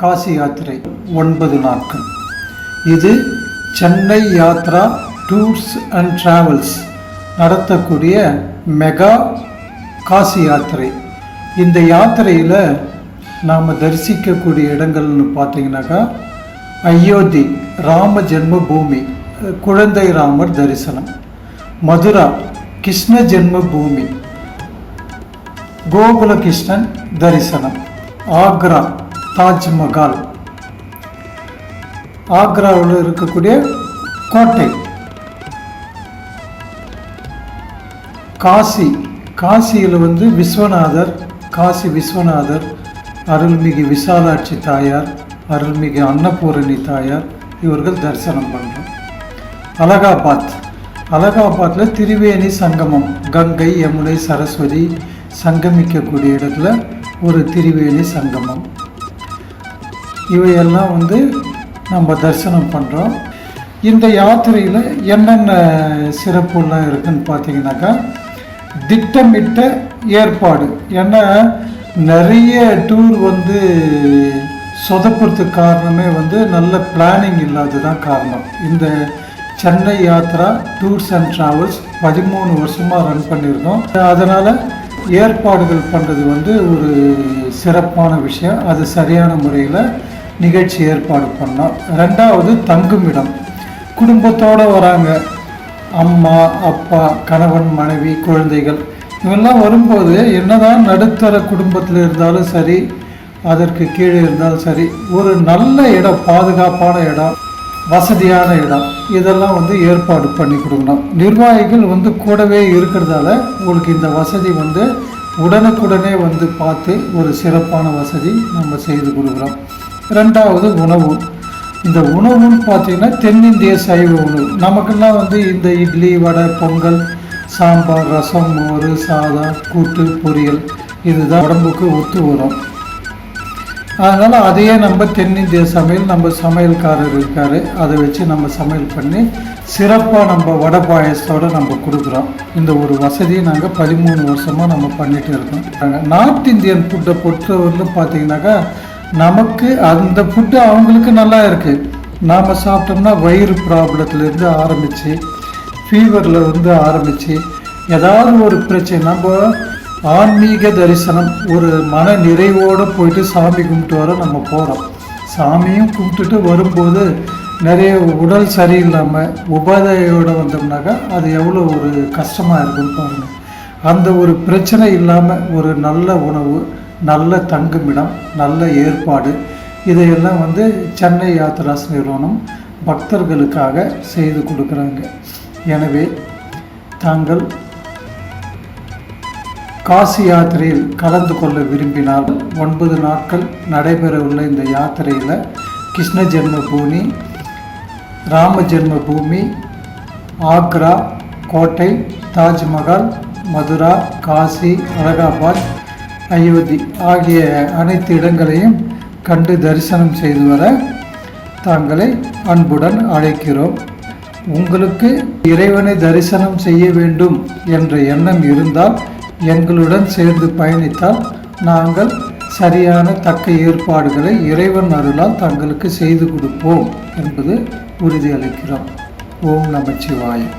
காசி யாத்திரை ஒன்பது நாட்கள். இது Chennai Yatra tours and travels நடத்தக்கூடிய மெகா காசி யாத்திரை. இந்த யாத்திரையில் நாம் தரிசிக்கக்கூடிய இடங்கள்னு பார்த்தீங்கன்னாக்கா அயோத்தி ராம ஜென்ம பூமி குழந்தை ராமர் தரிசனம் மதுரா கிருஷ்ண ஜென்ம பூமி கோகுல கிருஷ்ணன் தரிசனம் ஆக்ரா தாஜ்மஹால். ஆக்ராவில் இருக்கக்கூடிய கோட்டை. காசி. காசியில் வந்து விஸ்வநாதர் காசி விஸ்வநாதர் அருள்மிகு விசாலாட்சி தாயார் அருள்மிகு அன்னபூரணி தாயார் இவர்கள் தரிசனம் பண்ணுறோம் அலகாபாத். அலகாபாத்தில் திரிவேணி சங்கமம் கங்கை யமுனை சரஸ்வதி சங்கமிக்கக்கூடிய இடத்துல ஒரு திரிவேணி சங்கமம். இவையெல்லாம் வந்து நம்ம தரிசனம் பண்ணுறோம் இந்த யாத்திரையில் என்னென்ன சிறப்புலாம் இருக்குன்னு பார்த்தீங்கன்னாக்கா திட்டமிட்ட ஏற்பாடு. ஏன்னா நிறைய டூர் வந்து சொதப்புறதுக்கு காரணமே வந்து நல்ல பிளானிங் இல்லாதது தான் காரணம். இந்த Chennai Yatra tours and travels பதிமூணு வருஷமாக ரன் பண்ணியிருக்கோம். அதனால் ஏற்பாடுகள் பண்ணுறது வந்து ஒரு சிறப்பான விஷயம். அது சரியான முறையில் நிகழ்ச்சி ஏற்பாடு பண்ணோம் ரெண்டாவது தங்குமிடம் குடும்பத்தோடு வராங்க. அம்மா அப்பா கணவன் மனைவி குழந்தைகள். இவெல்லாம் வரும்போது என்னதான் நடுத்தர குடும்பத்தில் இருந்தாலும் சரி அதற்கு கீழே இருந்தாலும் சரி ஒரு நல்ல இடம் பாதுகாப்பான இடம் வசதியான இடம் இதெல்லாம் வந்து ஏற்பாடு பண்ணி கொடுக்கணும். நிர்வாகிகள் வந்து கூடவே இருக்கிறதால உங்களுக்கு இந்த வசதி வந்து உடனுக்குடனே வந்து பார்த்து ஒரு சிறப்பான வசதி நம்ம செய்து கொடுக்குறோம். ரெண்டாவது உணவு. இந்த உணவுன்னு பார்த்தீங்கன்னா தென்னிந்திய சைவ உணவு. நமக்கெல்லாம் வந்து இந்த இட்லி வடை பொங்கல் சாம்பார் ரசம் மோர் சாதம் கூட்டு பொரியல். இதுதான் உடம்புக்கு ஒத்து வரும். அதனால் அதையே நம்ம தென்னிந்திய சமையல் நம்ம சமையல்காரர் இருக்கார். அதை வச்சு நம்ம சமையல் பண்ணி சிறப்பாக நம்ம வடை பாயசத்தோடு நம்ம கொடுக்குறோம். இந்த ஒரு வசதியை நாங்கள் பதிமூணு வருஷமாக நம்ம பண்ணிகிட்டு இருக்கோம். நார்த் இந்தியன் ஃபுட்டை பொறுத்தவரையிலும் பார்த்தீங்கன்னாக்கா நமக்கு அந்த ஃபுட்டு அவங்களுக்கு நல்லா இருக்குது நாம் சாப்பிட்டோம்னா வயிறு ப்ராப்ளத்துலேருந்து ஆரம்பித்து ஃபீவரில் இருந்து ஆரம்பித்து ஏதாவது ஒரு பிரச்சனை நம்ம ஆன்மீக தரிசனம் ஒரு மன நிறைவோடு போயிட்டு சாமி கும்பிட்டு வர நம்ம போகிறோம் சாமியும் கும்பிட்டுட்டு வரும்போது நிறைய உடல் சரியில்லாமல் உபாதையோடு வந்தோம்னாக்கா அது எவ்வளோ ஒரு கஷ்டமாக இருக்குன்னு பாருங்கள் அந்த ஒரு பிரச்சனை இல்லாமல் ஒரு நல்ல உணவு நல்ல தங்குமிடம் நல்ல ஏற்பாடு. இதையெல்லாம் வந்து சென்னை யாத்ராஸ் நிறுவனம் பக்தர்களுக்காக செய்து கொடுக்குறாங்க. எனவே தாங்கள் காசி யாத்திரையில் கலந்து கொள்ள விரும்பினால் ஒன்பது நாட்கள் நடைபெற உள்ள இந்த யாத்திரையில் கிருஷ்ண ஜென்மபூமி ராம ஜென்மபூமி ஆக்ரா கோட்டை தாஜ்மஹால் மதுரா காசி அலகாபாத் அயோத்தி ஆகிய அனைத்து இடங்களையும் கண்டு தரிசனம் செய்து வர தாங்களை அன்புடன் அழைக்கிறோம். உங்களுக்கு இறைவனை தரிசனம் செய்ய வேண்டும் என்ற எண்ணம் இருந்தால் எங்களுடன் சேர்ந்து பயணித்தால் நாங்கள் சரியான தக்க ஏற்பாடுகளை இறைவன் அருளால் தங்களுக்கு செய்து கொடுப்போம் என்பது உறுதியளிக்கிறோம். ஓம் நமச்சிவாயம்.